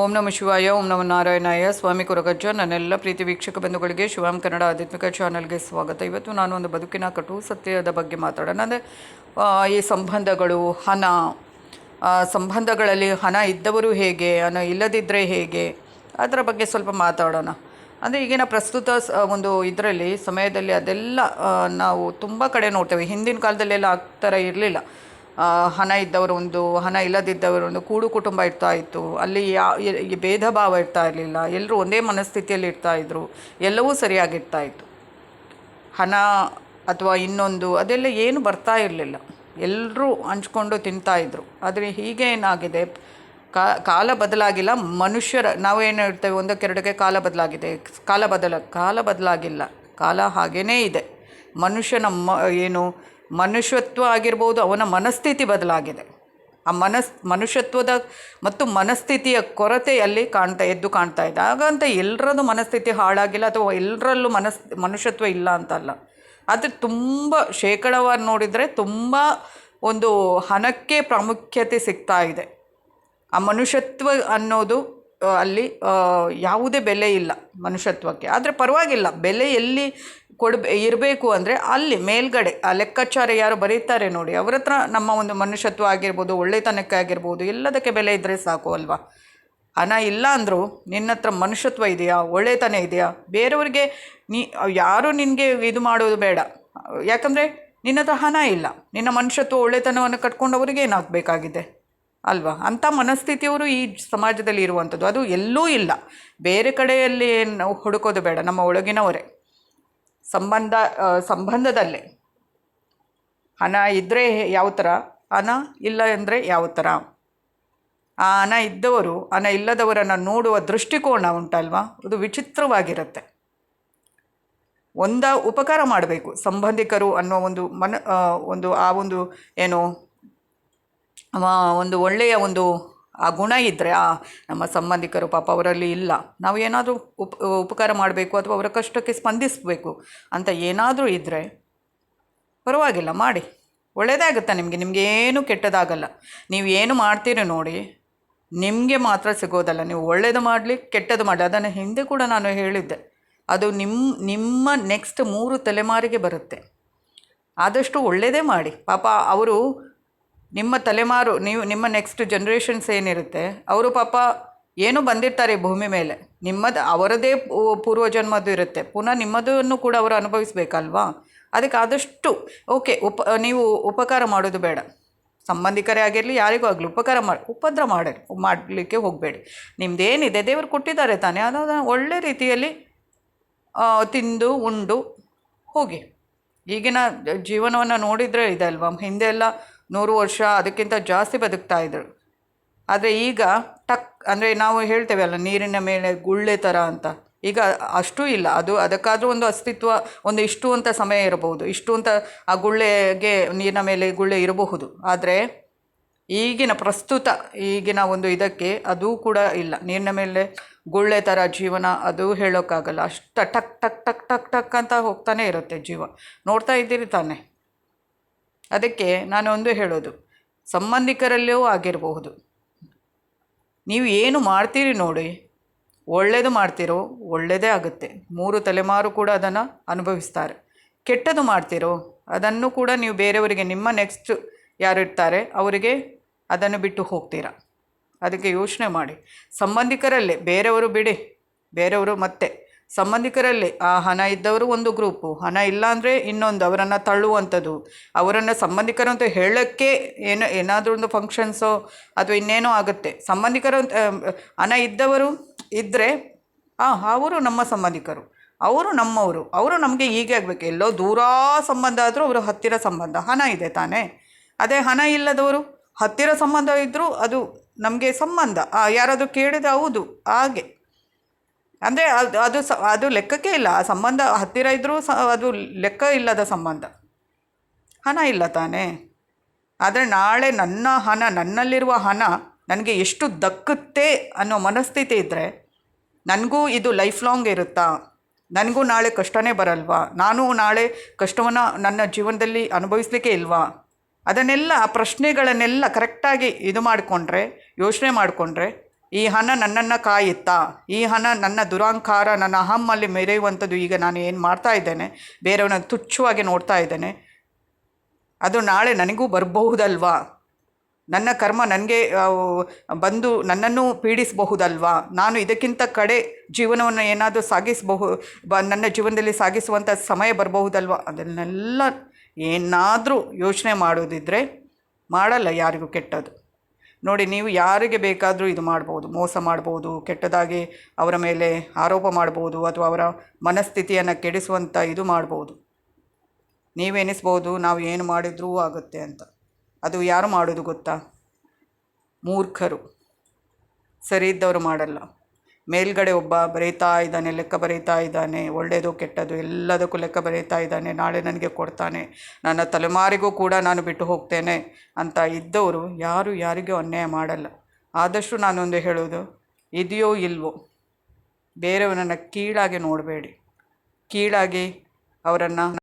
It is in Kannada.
ಓಂ ನಮ ಶಿವಾಯ, ಓಂ ನಮ ನಾರಾಯಣಾಯ. ಸ್ವಾಮಿ ಕೊರಗಜ್ಜ, ನನ್ನೆಲ್ಲ ಪ್ರೀತಿ ವೀಕ್ಷಕ ಬಂಧುಗಳಿಗೆ ಶಿವಂ ಕನ್ನಡ ಆಧ್ಯಾತ್ಮಿಕ ಚಾನಲ್ಗೆ ಸ್ವಾಗತ. ಇವತ್ತು ನಾನು ಒಂದು ಬದುಕಿನ ಕಟು ಸತ್ಯದ ಬಗ್ಗೆ ಮಾತಾಡೋಣ. ಅಂದರೆ ಈ ಸಂಬಂಧಗಳು, ಹಣ ಸಂಬಂಧಗಳಲ್ಲಿ ಹಣ ಇದ್ದವರು ಹೇಗೆ, ಹಣ ಇಲ್ಲದಿದ್ದರೆ ಹೇಗೆ, ಅದರ ಬಗ್ಗೆ ಸ್ವಲ್ಪ ಮಾತಾಡೋಣ. ಅಂದರೆ, ಈಗಿನ ಪ್ರಸ್ತುತ ಒಂದು ಇದರಲ್ಲಿ, ಸಮಯದಲ್ಲಿ ಅದೆಲ್ಲ ನಾವು ತುಂಬ ಕಡೆ ನೋಡ್ತೇವೆ. ಹಿಂದಿನ ಕಾಲದಲ್ಲೆಲ್ಲ ಆ ಥರ ಇರಲಿಲ್ಲ. ಹಣ ಇದ್ದವರು ಒಂದು, ಹಣ ಇಲ್ಲದಿದ್ದವರು ಒಂದು ಕೂಡು ಕುಟುಂಬ ಇರ್ತಾ ಇತ್ತು. ಅಲ್ಲಿ ಯಾ ಭೇದ ಭಾವ ಇರ್ತಾ ಇರಲಿಲ್ಲ. ಎಲ್ಲರೂ ಒಂದೇ ಮನಸ್ಥಿತಿಯಲ್ಲಿ ಇರ್ತಾ ಇದ್ರು. ಎಲ್ಲವೂ ಸರಿಯಾಗಿರ್ತಾ ಇತ್ತು. ಹಣ ಅಥವಾ ಇನ್ನೊಂದು ಅದೆಲ್ಲ ಏನು ಬರ್ತಾ ಇರಲಿಲ್ಲ. ಎಲ್ಲರೂ ಹಂಚ್ಕೊಂಡು ತಿಂತಾ ಇದ್ರು. ಆದರೆ ಹೀಗೆ ಏನಾಗಿದೆ? ಕಾಲ ಬದಲಾಗಿಲ್ಲ. ಮನುಷ್ಯರ, ನಾವೇನು ಇರ್ತೇವೆ ಒಂದಕ್ಕೆರಡಕ್ಕೆ ಕಾಲ ಬದಲಾಗಿದೆ. ಕಾಲ ಬದಲ, ಕಾಲ ಬದಲಾಗಿಲ್ಲ. ಕಾಲ ಹಾಗೇ ಇದೆ. ಮನುಷ್ಯನ ಮ, ಏನು ಮನುಷ್ಯತ್ವ ಆಗಿರ್ಬೋದು, ಅವನ ಮನಸ್ಥಿತಿ ಬದಲಾಗಿದೆ. ಆ ಮನಸ್, ಮನುಷ್ಯತ್ವದ ಮತ್ತು ಮನಸ್ಥಿತಿಯ ಕೊರತೆ ಅಲ್ಲಿ ಕಾಣ್ತಾ, ಎದ್ದು ಕಾಣ್ತಾ ಇದೆ. ಹಾಗಂತ ಎಲ್ಲರದ್ದು ಮನಸ್ಥಿತಿ ಹಾಳಾಗಿಲ್ಲ ಅಥವಾ ಎಲ್ಲರಲ್ಲೂ ಮನಸ್, ಮನುಷ್ಯತ್ವ ಇಲ್ಲ ಅಂತಲ್ಲ. ಆದರೆ ತುಂಬ ಶೇಕಡವಾರು ನೋಡಿದರೆ ತುಂಬ ಒಂದು ಹಣಕ್ಕೆ ಪ್ರಾಮುಖ್ಯತೆ ಸಿಗ್ತಾ ಇದೆ. ಆ ಮನುಷ್ಯತ್ವ ಅನ್ನೋದು ಅಲ್ಲಿ ಯಾವುದೇ ಬೆಲೆ ಇಲ್ಲ ಮನುಷ್ಯತ್ವಕ್ಕೆ. ಆದರೆ ಪರವಾಗಿಲ್ಲ, ಬೆಲೆ ಎಲ್ಲಿ ಕೊಡ್ಬೇ ಇರಬೇಕು ಅಂದರೆ ಅಲ್ಲಿ, ಮೇಲ್ಗಡೆ, ಆ ಲೆಕ್ಕಾಚಾರ ಯಾರು ಬರೀತಾರೆ ನೋಡಿ. ಅವ್ರ ನಮ್ಮ ಒಂದು ಮನುಷ್ಯತ್ವ ಆಗಿರ್ಬೋದು, ಒಳ್ಳೆತನಕ್ಕೆ ಆಗಿರ್ಬೋದು, ಎಲ್ಲದಕ್ಕೆ ಬೆಲೆ ಇದ್ದರೆ ಸಾಕು ಅಲ್ವಾ? ಹಣ ಇಲ್ಲ ಅಂದರೂ ನಿನ್ನ ಹತ್ರ ಮನುಷ್ಯತ್ವ ಇದೆಯಾ? ಒಳ್ಳೆತನ ಇದೆಯಾ? ಬೇರೆಯವ್ರಿಗೆ ನೀ, ಯಾರು ನಿನಗೆ ಇದು ಮಾಡೋದು ಬೇಡ. ಯಾಕಂದರೆ ನಿನ್ನ ಹತ್ರ ಹಣ ಇಲ್ಲ. ನಿನ್ನ ಮನುಷ್ಯತ್ವ ಒಳ್ಳೆತನವನ್ನು ಕಟ್ಕೊಂಡು ಅವ್ರಿಗೆ ಏನಾಗಬೇಕಾಗಿದೆ? ಅಲ್ವಾ? ಅಂಥ ಮನಸ್ಥಿತಿಯವರು ಈ ಸಮಾಜದಲ್ಲಿ ಇರುವಂಥದ್ದು. ಅದು ಎಲ್ಲೂ ಇಲ್ಲ. ಬೇರೆ ಕಡೆಯಲ್ಲಿ ನಾವು ಹುಡುಕೋದು ಬೇಡ. ನಮ್ಮ ಒಳಗಿನವರೇ. ಸಂಬಂಧ ಸಂಬಂಧದಲ್ಲೇ. ಹಣ ಇದ್ದರೆ ಯಾವ ಥರ? ಹಣ ಇಲ್ಲ ಅಂದರೆ ಯಾವ ಥರ? ಆ ಹಣ ಇದ್ದವರು, ಹಣ ಇಲ್ಲದವರನ್ನು ನೋಡುವ ದೃಷ್ಟಿಕೋನ ಉಂಟಲ್ವಾ? ಅದು ವಿಚಿತ್ರವಾಗಿರುತ್ತೆ. ಒಂದ ಉಪಕಾರ ಮಾಡಬೇಕು. ಸಂಬಂಧಿಕರು ಅನ್ನೋ ಒಂದು ಮನ ಒಂದು, ಆ ಒಂದು, ಏನು ಒಂದು ಒಳ್ಳೆಯ ಒಂದು, ಆ ಗುಣ ಇದ್ದರೆ ಆ ನಮ್ಮ ಸಂಬಂಧಿಕರು ಪಾಪ ಅವರಲ್ಲಿ ಇಲ್ಲ. ನಾವು ಏನಾದರೂ ಉಪ, ಉಪಕಾರ ಮಾಡಬೇಕು ಅಥವಾ ಅವರ ಕಷ್ಟಕ್ಕೆ ಸ್ಪಂದಿಸಬೇಕು ಅಂತ ಏನಾದರೂ ಇದ್ದರೆ ಪರವಾಗಿಲ್ಲ, ಮಾಡಿ. ಒಳ್ಳೆಯದಾಗುತ್ತೆ ನಿಮಗೆ? ನಿಮಗೆ ಏನು ಕೆಟ್ಟದಾಗಲ್ಲ. ನೀವು ಏನು ಮಾಡ್ತೀರಿ ನೋಡಿ, ನಿಮಗೆ ಮಾತ್ರ ಸಿಗೋದಲ್ಲ. ನೀವು ಒಳ್ಳೆಯದು ಮಾಡಲಿ ಕೆಟ್ಟದ್ದು ಮಾಡಲಿ. ಅದನ್ನು ಹಿಂದೆ ಕೂಡ ನಾನು ಹೇಳಿದ್ದೆ. ಅದು ನಿಮ್ಮ ನಿಮ್ಮ ನೆಕ್ಸ್ಟ್ ಮೂರು ತಲೆಮಾರಿಗೆ ಬರುತ್ತೆ. ಆದಷ್ಟು ಒಳ್ಳೆಯದೇ ಮಾಡಿ. ಪಾಪ ಅವರು ನಿಮ್ಮ ತಲೆಮಾರು, ನೀವು, ನಿಮ್ಮ ನೆಕ್ಸ್ಟ್ ಜನ್ರೇಷನ್ಸ್ ಏನಿರುತ್ತೆ, ಅವರು ಪಾಪ ಏನು ಬಂದಿರ್ತಾರೆ ಭೂಮಿ ಮೇಲೆ. ನಿಮ್ಮದು, ಅವರದೇ ಪೂರ್ವಜನ್ಮದ್ದು ಇರುತ್ತೆ. ಪುನಃ ನಿಮ್ಮದನ್ನು ಕೂಡ ಅವರು ಅನುಭವಿಸ್ಬೇಕಲ್ವಾ? ಅದಕ್ಕೆ ಆದಷ್ಟು ಓಕೆ ಉಪ, ನೀವು ಉಪಕಾರ ಮಾಡೋದು ಬೇಡ. ಸಂಬಂಧಿಕರೇ ಆಗಿರಲಿ, ಯಾರಿಗೂ ಆಗಲಿ, ಉಪಕಾರ ಮಾಡಿ, ಉಪದ್ರ ಮಾಡಿ ಮಾಡಲಿಕ್ಕೆ ಹೋಗಬೇಡಿ. ನಿಮ್ಮದೇನಿದೆ ದೇವರು ಕೊಟ್ಟಿದ್ದಾರೆ ತಾನೇ, ಅದನ್ನು ಒಳ್ಳೆ ರೀತಿಯಲ್ಲಿ ತಿಂದು, ಉಂಡು, ಹೋಗಿ. ಈಗಿನ ಜೀವನವನ್ನು ನೋಡಿದರೆ ಇದೆ ಅಲ್ವಾ? ಹಿಂದೆ ಎಲ್ಲ ನೂರು ವರ್ಷ ಅದಕ್ಕಿಂತ ಜಾಸ್ತಿ ಬದುಕ್ತಾ ಇದ್ದರು ಆದರೆ ಈಗ ಟಕ್, ಅಂದರೆ ನಾವು ಹೇಳ್ತೇವೆ ಅಲ್ಲ, ನೀರಿನ ಮೇಲೆ ಗುಳ್ಳೆ ಥರ ಅಂತ. ಈಗ ಅಷ್ಟೂ ಇಲ್ಲ. ಅದು ಅದಕ್ಕಾದರೂ ಒಂದು ಅಸ್ತಿತ್ವ, ಒಂದು ಇಷ್ಟು ಅಂತ ಸಮಯ ಇರಬಹುದು. ಇಷ್ಟು ಅಂತ ಆ ಗುಳ್ಳೆಗೆ, ನೀರಿನ ಮೇಲೆ ಗುಳ್ಳೆ ಇರಬಹುದು. ಆದರೆ ಈಗಿನ ಪ್ರಸ್ತುತ, ಈಗಿನ ಒಂದು ಇದಕ್ಕೆ ಅದು ಕೂಡ ಇಲ್ಲ. ನೀರಿನ ಮೇಲೆ ಗುಳ್ಳೆ ಥರ ಜೀವನ ಅದು ಹೇಳೋಕ್ಕಾಗಲ್ಲ. ಅಷ್ಟು ಟಕ್ ಟಕ್ ಟಕ್ ಟಕ್ ಟಕ್ ಅಂತ ಹೋಗ್ತಾನೆ ಇರುತ್ತೆ ಜೀವ. ನೋಡ್ತಾ ಇದ್ದೀರಿ ತಾನೆ? ಅದಕ್ಕೆ ನಾನು ಒಂದು ಹೇಳೋದು. ಸಂಬಂಧಿಕರಲ್ಲೂ ಆಗಿರಬಹುದು. ನೀವು ಏನು ಮಾಡ್ತೀರಿ ನೋಡಿ. ಒಳ್ಳೆಯದು ಮಾಡ್ತೀರೋ ಒಳ್ಳೆಯದೇ ಆಗುತ್ತೆ. ಮೂರು ತಲೆಮಾರು ಕೂಡ ಅದನ್ನು ಅನುಭವಿಸ್ತಾರೆ. ಕೆಟ್ಟದು ಮಾಡ್ತೀರೋ ಅದನ್ನು ಕೂಡ ನೀವು ಬೇರೆಯವರಿಗೆ ನಿಮ್ಮ ನೆಕ್ಸ್ಟ್ ಯಾರು ಇರ್ತಾರೆ ಅವರಿಗೆ ಅದನ್ನು ಬಿಟ್ಟು ಹೋಗ್ತೀರಾ. ಅದಕ್ಕೆ ಯೋಚನೆ ಮಾಡಿ. ಸಂಬಂಧಿಕರಲ್ಲೇ ಬೇರೆಯವರು ಬಿಡಿ. ಬೇರೆಯವರು ಮತ್ತೆ. ಸಂಬಂಧಿಕರಲ್ಲಿ, ಆ ಹಣ ಇದ್ದವರು ಒಂದು ಗ್ರೂಪು, ಹಣ ಇಲ್ಲ ಅಂದರೆ ಇನ್ನೊಂದು, ಅವರನ್ನು ತಳ್ಳುವಂಥದ್ದು. ಅವರನ್ನು ಸಂಬಂಧಿಕರು ಅಂತ ಹೇಳೋಕ್ಕೆ ಏನೋ, ಏನಾದರೂ ಒಂದು ಫಂಕ್ಷನ್ಸೋ ಅಥವಾ ಇನ್ನೇನೋ ಆಗುತ್ತೆ. ಸಂಬಂಧಿಕರು ಅಂತ ಹಣ ಇದ್ದವರು ಇದ್ದರೆ ಆ, ಅವರು ನಮ್ಮ ಸಂಬಂಧಿಕರು, ಅವರು ನಮ್ಮವರು, ಅವರು ನಮಗೆ ಹೀಗೆ ಆಗಬೇಕು. ಎಲ್ಲೋ ದೂರ ಸಂಬಂಧ ಆದರೂ ಅವರು ಹತ್ತಿರ ಸಂಬಂಧ, ಹಣ ಇದೆ ತಾನೇ. ಅದೇ ಹಣ ಇಲ್ಲದವರು ಹತ್ತಿರ ಸಂಬಂಧ ಇದ್ದರೂ ಅದು ನಮಗೆ ಸಂಬಂಧ ಯಾರಾದರೂ ಕೇಳಿದ ಹೌದು, ಹಾಗೆ. ಅಂದರೆ ಅದು ಅದು ಸ, ಅದು ಲೆಕ್ಕಕ್ಕೆ ಇಲ್ಲ. ಆ ಸಂಬಂಧ ಹತ್ತಿರ ಇದ್ದರೂ ಸ, ಅದು ಲೆಕ್ಕ ಇಲ್ಲದ ಸಂಬಂಧ. ಹಣ ಇಲ್ಲ ತಾನೇ. ಆದರೆ ನಾಳೆ ನನ್ನ ಹಣ, ನನ್ನಲ್ಲಿರುವ ಹಣ ನನಗೆ ಎಷ್ಟು ದಕ್ಕುತ್ತೆ ಅನ್ನೋ ಮನಸ್ಥಿತಿ ಇದ್ದರೆ ನನಗೂ ಇದು ಲೈಫ್ ಲಾಂಗ್ ಇರುತ್ತಾ? ನನಗೂ ನಾಳೆ ಕಷ್ಟನೇ ಬರಲ್ವಾ? ನಾನು ನಾಳೆ ಕಷ್ಟವನ್ನು ನನ್ನ ಜೀವನದಲ್ಲಿ ಅನುಭವಿಸ್ಲಿಕ್ಕೆ ಇಲ್ವಾ? ಅದನ್ನೆಲ್ಲ ಪ್ರಶ್ನೆಗಳನ್ನೆಲ್ಲ ಕರೆಕ್ಟಾಗಿ ಇದು ಮಾಡಿಕೊಂಡ್ರೆ, ಯೋಚನೆ ಮಾಡಿಕೊಂಡ್ರೆ ಈ ಹಣ ನನ್ನನ್ನು ಕಾಯುತ್ತಾ? ಈ ಹಣ ನನ್ನ ದುರಾಂಕಾರ, ನನ್ನ ಅಹಮ್ಮಲ್ಲಿ ಮೆರೆಯುವಂಥದ್ದು ಈಗ ನಾನು ಏನು ಮಾಡ್ತಾ ಇದ್ದೇನೆ? ಬೇರೆಯವನ್ನ ತುಚ್ಛವಾಗಿ ನೋಡ್ತಾ ಇದ್ದೇನೆ. ಅದು ನಾಳೆ ನನಗೂ ಬರಬಹುದಲ್ವಾ? ನನ್ನ ಕರ್ಮ ನನಗೆ ಬಂದು ನನ್ನನ್ನು ಪೀಡಿಸಬಹುದಲ್ವಾ? ನಾನು ಇದಕ್ಕಿಂತ ಕಡೆ ಜೀವನವನ್ನು ಏನಾದರೂ ಸಾಗಿಸಬಹು ಬ, ನನ್ನ ಜೀವನದಲ್ಲಿ ಸಾಗಿಸುವಂಥ ಸಮಯ ಬರಬಹುದಲ್ವಾ? ಅದನ್ನೆಲ್ಲ ಏನಾದರೂ ಯೋಚನೆ ಮಾಡೋದಿದ್ದರೆ ಮಾಡಲ್ಲ ಯಾರಿಗೂ ಕೆಟ್ಟದ್ದು. ನೋಡಿ, ನೀವು ಯಾರಿಗೆ ಬೇಕಾದರೂ ಇದು ಮಾಡ್ಬೋದು, ಮೋಸ ಮಾಡ್ಬೋದು, ಕೆಟ್ಟದಾಗಿ ಅವರ ಮೇಲೆ ಆರೋಪ ಮಾಡ್ಬೋದು ಅಥವಾ ಅವರ ಮನಸ್ಥಿತಿಯನ್ನು ಕೆಡಿಸುವಂಥ ಇದು ಮಾಡ್ಬೋದು. ನೀವೆನಿಸ್ಬೋದು, ನಾವು ಏನು ಮಾಡಿದ್ರೂ ಆಗುತ್ತೆ ಅಂತ. ಅದು ಯಾರು ಮಾಡೋದು ಗೊತ್ತಾ? ಮೂರ್ಖರು. ಸರಿ ಇದ್ದವರು ಮಾಡಲ್ಲ. ಮೇಲ್ಗಡೆ ಒಬ್ಬ ಬರೀತಾ ಇದ್ದಾನೆ, ಲೆಕ್ಕ ಬರೀತಾ ಇದ್ದಾನೆ, ಒಳ್ಳೆಯದು, ಕೆಟ್ಟದು ಎಲ್ಲದಕ್ಕೂ ಲೆಕ್ಕ ಬರೀತಾ ಇದ್ದಾನೆ, ನಾಳೆ ನನಗೆ ಕೊಡ್ತಾನೆ, ನನ್ನ ತಲೆಮಾರಿಗೂ ಕೂಡ ನಾನು ಬಿಟ್ಟು ಹೋಗ್ತೇನೆ ಅಂತ ಇದ್ದವರು ಯಾರು ಯಾರಿಗೂ ಅನ್ಯಾಯ ಮಾಡಲ್ಲ. ಆದಷ್ಟು ನಾನೊಂದು ಹೇಳೋದು ಇದೆಯೋ ಇಲ್ವೋ ಬೇರೆಯವರನ್ನು ಕೀಳಾಗಿ ನೋಡಬೇಡಿ. ಕೀಳಾಗಿ ಅವರನ್ನು